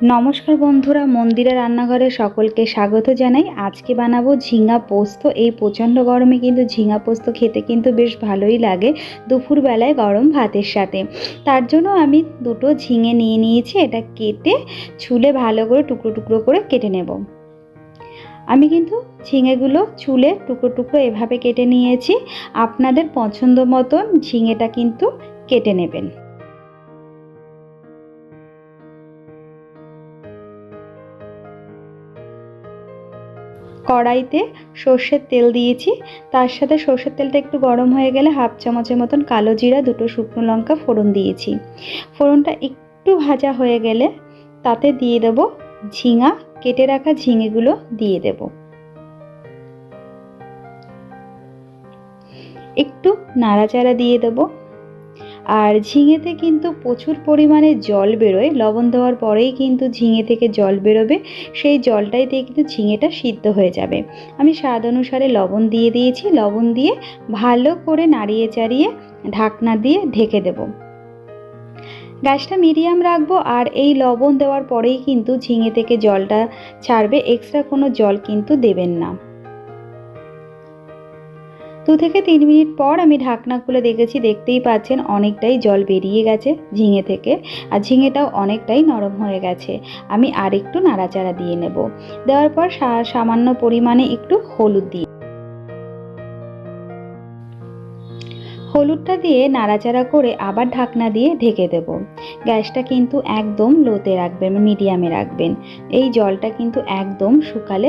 নমস্কার বন্ধুরা, মন্দিরা রান্নাঘরে সকলকে স্বাগত জানাই। আজকে বানাবো ঝিঙা পোস্ত। এই প্রচণ্ড গরমে কিন্তু ঝিঙা পোস্ত খেতে কিন্তু বেশ ভালোই লাগে দুপুরবেলায় গরম ভাতের সাথে। তার জন্য আমি দুটো ঝিঙে নিয়ে নিয়েছি, এটা কেটে ছুলে ভালো করে টুকরো টুকরো করে কেটে নেব। আমি কিন্তু ঝিঙেগুলো চুলে টুকরো টুকরো এভাবে কেটে নিয়েছি। আপনাদের পছন্দ মতন ঝিঙেটা কিন্তু কেটে নেবেন। কড়াইতে সর্ষের তেল দিয়েছি। তার সাথে সর্ষের তেলটা একটু গরম হয়ে গেলে হাফ চামচের মতন কালো জিরা, দুটো শুকনো লঙ্কা ফোড়ন দিয়েছি। ফোড়নটা একটু ভাজা হয়ে গেলে তাতে দিয়ে দেব ঝিঙা, কেটে রাখা ঝিঙেগুলো দিয়ে দেব। একটু নাড়াচাড়া দিয়ে দেবো। আর ঝিঙেতে কিন্তু প্রচুর পরিমাণে জল বেরোয়। লবণ দেওয়ার পরেই কিন্তু ঝিঙে থেকে জল বেরোবে। সেই জলটাই দিয়ে কিন্তু ঝিঙেটা সিদ্ধ হয়ে যাবে। আমি স্বাদ অনুসারে লবণ দিয়ে দিয়েছি। লবণ দিয়ে ভালো করে নাড়িয়ে চাড়িয়ে ঢাকনা দিয়ে ঢেকে দেব। গ্যাসটা মিডিয়াম রাখব আর এই লবণ দেওয়ার পরেই কিন্তু ঝিঙে থেকে জলটা ছাড়বে। এক্সট্রা কোনো জল কিন্তু দেবেন না। দু থেকে তিন মিনিট পর আমি ঢাকনা খুলে দেখেছি, দেখতেই পাচ্ছেন অনেকটাই জল বেরিয়ে গেছে ঝিঙে থেকে আর ঝিঙেটাও অনেকটাই নরম হয়ে গেছে। আমি আর একটু নাড়াচাড়া দিয়ে নেব। দেওয়ার পর সামান্য পরিমাণে একটু হলুদ দিয়ে হলুদটা দিয়ে নাড়াচাড়া করে আবার ঢাকনা দিয়ে ঢেকে দেব। গ্যাসটা কিন্তু একদম লোতে রাখবেন, মিডিয়ামে রাখবেন। এই জলটা কিন্তু একদম শুকালে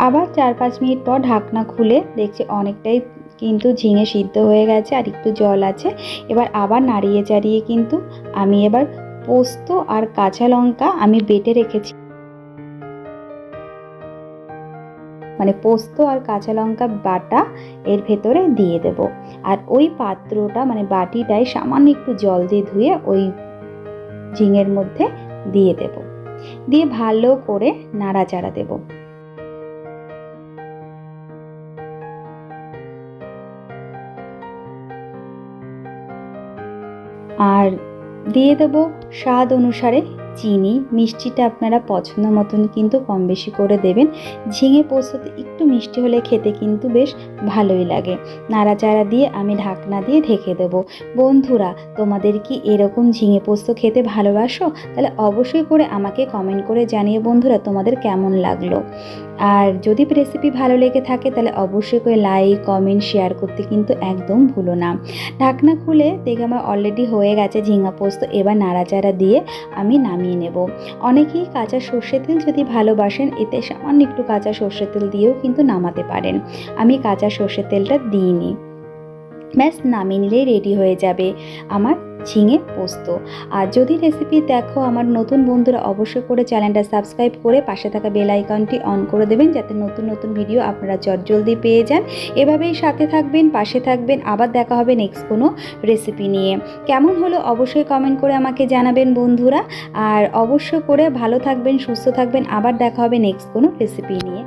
আবার চার পাঁচ মিনিট পর ঢাকনা খুলে দেখছি অনেকটাই কিন্তু ঝিঙে সিদ্ধ হয়ে গেছে আর একটু জল আছে। এবার আবার নাড়িয়ে চাড়িয়ে কিন্তু আমি এবার পোস্ত আর কাঁচা লঙ্কা আমি বেটে রেখেছি। মানে পোস্ত আর কাঁচা লঙ্কা বাটা এর ভেতরে দিয়ে দেব। আর ওই পাত্রটা মানে বাটিটায় সামান্য একটু জল দিয়ে ধুয়ে ওই ঝিঙের মধ্যে দিয়ে দেব। দিয়ে ভালো করে নাড়াচাড়া দেবো। আর দিয়ে দেবো স্বাদ অনুসারে চিনি, মিষ্টিটা আপনারা পছন্দ মতন কিন্তু কম বেশি করে দেবেন। ঝিঙে পোস্ততে একটু মিষ্টি হলে খেতে কিন্তু বেশ ভালোই লাগে। নাড়াচাড়া দিয়ে আমি ঢাকনা দিয়ে ঢেকে দেবো। বন্ধুরা, তোমাদের কি এরকম ঝিঙে পোস্ত খেতে ভালোবাসো? তাহলে অবশ্যই করে আমাকে কমেন্ট করে জানিয়ে বন্ধুরা, তোমাদের কেমন লাগল? আর যদি রেসিপি ভালো লেগে থাকে, তাহলে অবশ্যই করে লাইক কমেন্ট শেয়ার করতে কিন্তু একদম ভুলো না। ঢাকনা খুলে, দেখে আমার অলরেডি হয়ে গেছে ঝিঙা পোস্ত। এবার নাড়াচাড়া দিয়ে আমি নামিয়ে নেব। অনেকেই কাঁচা সর্ষে তেল যদি ভালোবাসেন, এতে সামান্য একটু কাঁচা সর্ষে তেল দিয়েও কিন্তু নামাতে পারেন। আমি কাঁচা সর্ষে তেলটা দিইনি। ব্যাস নামিয়ে নিলেই রেডি হয়ে যাবে আমার ঝিঙে পোস্ত। আর যদি রেসিপি দেখো আমার নতুন বন্ধুরা অবশ্যই করে চ্যানেলটা সাবস্ক্রাইব করে পাশে থাকা বেল আইকনটি অন করে দেবেন যাতে নতুন নতুন ভিডিও আপনারা জলদি পেয়ে যান। এভাবেই সাথে থাকবেন, পাশে থাকবেন, আবার দেখা হবে নেক্সট কোনো রেসিপি নিয়ে। কেমন হলো অবশ্যই কমেন্ট করে আমাকে জানাবেন বন্ধুরা। আর অবশ্যই করে ভালো থাকবেন, সুস্থ থাকবেন, আবার দেখা হবে নেক্সট কোনো রেসিপি নিয়ে।